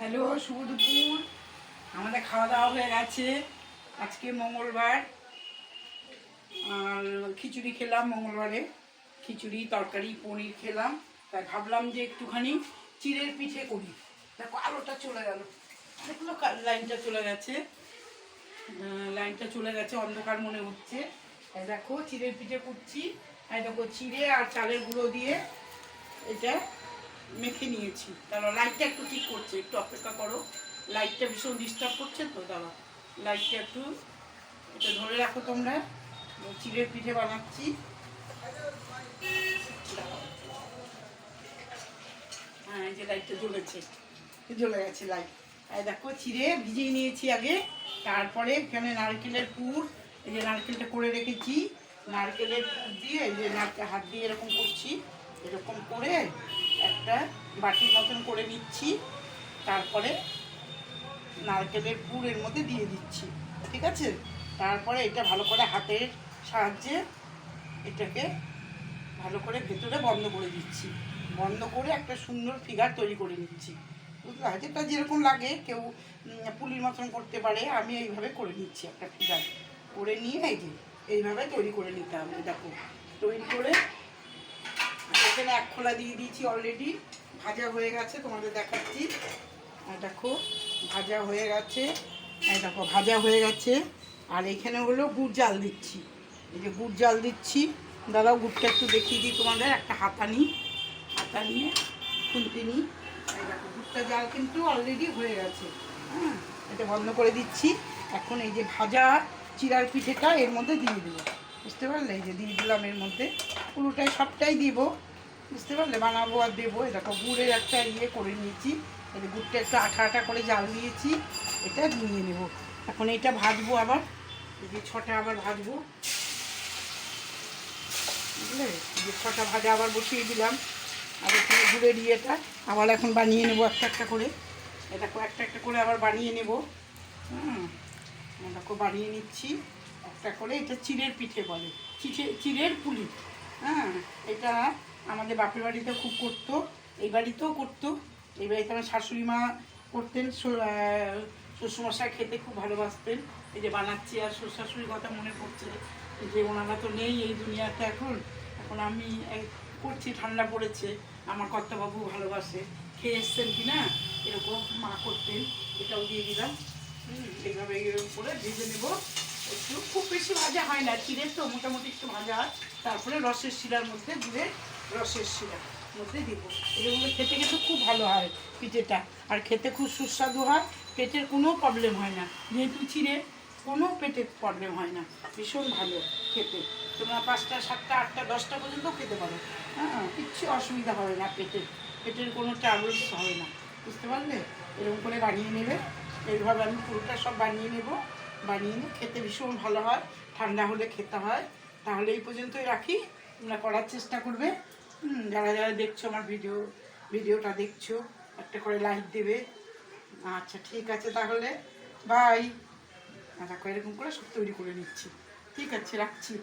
Hello, শুভ দুপুর। আমাদের খাওয়া দাওয়া হয়ে গেছে। আজকে মঙ্গলবার। আর খিচুড়ি খেলাম মঙ্গলবারে। খিচুড়ি, তরকারি, পনির খেলাম। তাই ভাবলাম যে একটুখানি চিড়ের পিঠে করি। দেখো, আলোটা চলে গেল। দেখল লাইনটা চলে গেছে। লাইনটা চলে গেছে, অন্ধকার মনে হচ্ছে। দেখো, চিড়ের পিঠে করছি। আর দেখো, চিড়ে আর চালের গুঁড়ো দিয়ে এটা মেখে নিয়েছি। তারপর লাইটটা একটু ঠিক করছে, একটু অপেক্ষা করো। লাইটটা ভীষণ ডিস্টার্ব করছে তো দাদা লাইটটা একটু, এটা ধরে রাখো তোমরা। চিড়ের পিঠে বানাচ্ছি। হ্যাঁ এই যে লাইটটা জ্বলেছে। জ্বলে গেছে লাইট এই দেখো, চিড়ে ভিজিয়ে নিয়েছি আগে। তারপরে এখানে নারকেলের পুর, এই যে নারকেলটা করে রেখেছি। নারকেলের পুর দিয়ে এই যে নারকেল, হাত দিয়ে এরকম করছি। এরকম করে একটা বাটির মতন করে নিচ্ছি। তারপরে নারকেলের পুরের মধ্যে দিয়ে দিচ্ছি, ঠিক আছে? তারপরে এটা ভালো করে হাতের সাহায্যে এটাকে ভালো করে ভেতরে বন্ধ করে দিচ্ছি। বন্ধ করে একটা সুন্দর ফিগার তৈরি করে নিচ্ছি। বুঝলা যেটা যেরকম লাগে, কেউ পুলির মতন করতে পারে, আমি এইভাবে করে নিচ্ছি একটা ফিগার করে নিয়ে এই যে, এইভাবে তৈরি করে নিতে হবে, দেখো। তৈরি করে এখানে এক খোলা দিয়ে দিয়েছি অলরেডি ভাজা হয়ে গেছে, তোমাদের দেখাচ্ছি। দেখো, ভাজা হয়ে গেছে। দেখো, ভাজা হয়ে গেছে। আর এখানে হলো গুড় জাল দিচ্ছি। এই যে গুড় জাল দিচ্ছি। দাদাও গুড়টা একটু দেখিয়ে দিই তোমাদের। একটা হাতা নিই হাতা নিয়ে খুলতে নিই দেখো, গুড়টা জাল কিন্তু অলরেডি হয়ে গেছে। হ্যাঁ এটা বন্ধ করে দিচ্ছি। এখন এই যে ভাজা চিরার পিঠেটা এর মধ্যে দিয়ে দেবো। বুঝতে পারলে? এই যে দিয়ে দিলাম এর মধ্যে। পুরোটাই সবটাই দিব। বুঝতে পারলে? বানাবো আর দেবো। দেখো, গুড়ের একটা ইয়ে করে নিয়েছি। এই গুড়টা একটু আঠা আঠা করে জাল দিয়েছি। এটা নিয়ে নেব। এখন এটা ভাজবো আবার। এই ছটা আবার ভাজবো। বুঝলে? যে ছটা ভাজা আবার বসিয়ে দিলাম। আর এখানে গুড়ের ইয়েটা আবার এখন বানিয়ে নেব একটা একটা করে। এটা একটা একটা করে আবার বানিয়ে নেব। হুম। দেখো, বানিয়ে নিচ্ছি। একটা করে এটা চিড়ের পিঠে বলে। চিঠে চিড়ের পুলি। হ্যাঁ এটা আমাদের বাপের বাড়িতে খুব করতো, এই বাড়িতেও করতো। এই বাড়িতে আমার শাশুড়ি মা করতেন শ্বশুরমশাই খেতে খুব ভালোবাসতেন। এই যে বানাচ্ছি আর শ্বশুর শাশুড়ির কথা মনে পড়ছে যে ওনারা তো নেই এই দুনিয়াতে এখন। এখন আমি করছি, ঠান্ডা পড়েছে। আমার কর্তাবাবু ভালোবাসে। খেয়ে এসছেন কি না? এরকম মা করতেন। এটাও দিয়ে দিলাম। এইভাবে করে ভেজে নেব। একটু, খুব বেশি ভাজা হয় না। চিড়ের তো মোটামুটি একটু ভাজা হয়। তারপরে রসের শিরার মধ্যে দিয়ে রসের শিরার মধ্যে দিব। এগুলো খেতে কিন্তু খুব ভালো হয় পিঠেটা। আর খেতে খুব সুস্বাদু হয়, পেটের কোনো প্রবলেম হয় না। যেহেতু চিড়ে, কোনো পেটের প্রবলেম হয় না। ভীষণ ভালো খেতে। তোমরা পাঁচটা, সাতটা, আটটা, দশটা পর্যন্ত খেতে পারো। হ্যাঁ কিচ্ছু অসুবিধা হবে না পেটের পেটের কোনো ট্রাভেলস হবে না। বুঝতে পারলে? এরকম করে বানিয়ে নেবে। এইভাবে আমি পুরোটা সব বানিয়ে নেব। বানিয়ে নিয়ে খেতে ভীষণ ভালো হয়। ঠান্ডা হলে খেতে হয়। তাহলে এই পর্যন্তই রাখি। তোমরা করার চেষ্টা করবে। যারা যারা দেখছ আমার ভিডিও ভিডিওটা দেখছ, একটা করে লাইক দেবে। আচ্ছা ঠিক আছে তাহলে। বাই দেখো এরকম করে সব তৈরি করে নিচ্ছি। ঠিক আছে, রাখছি।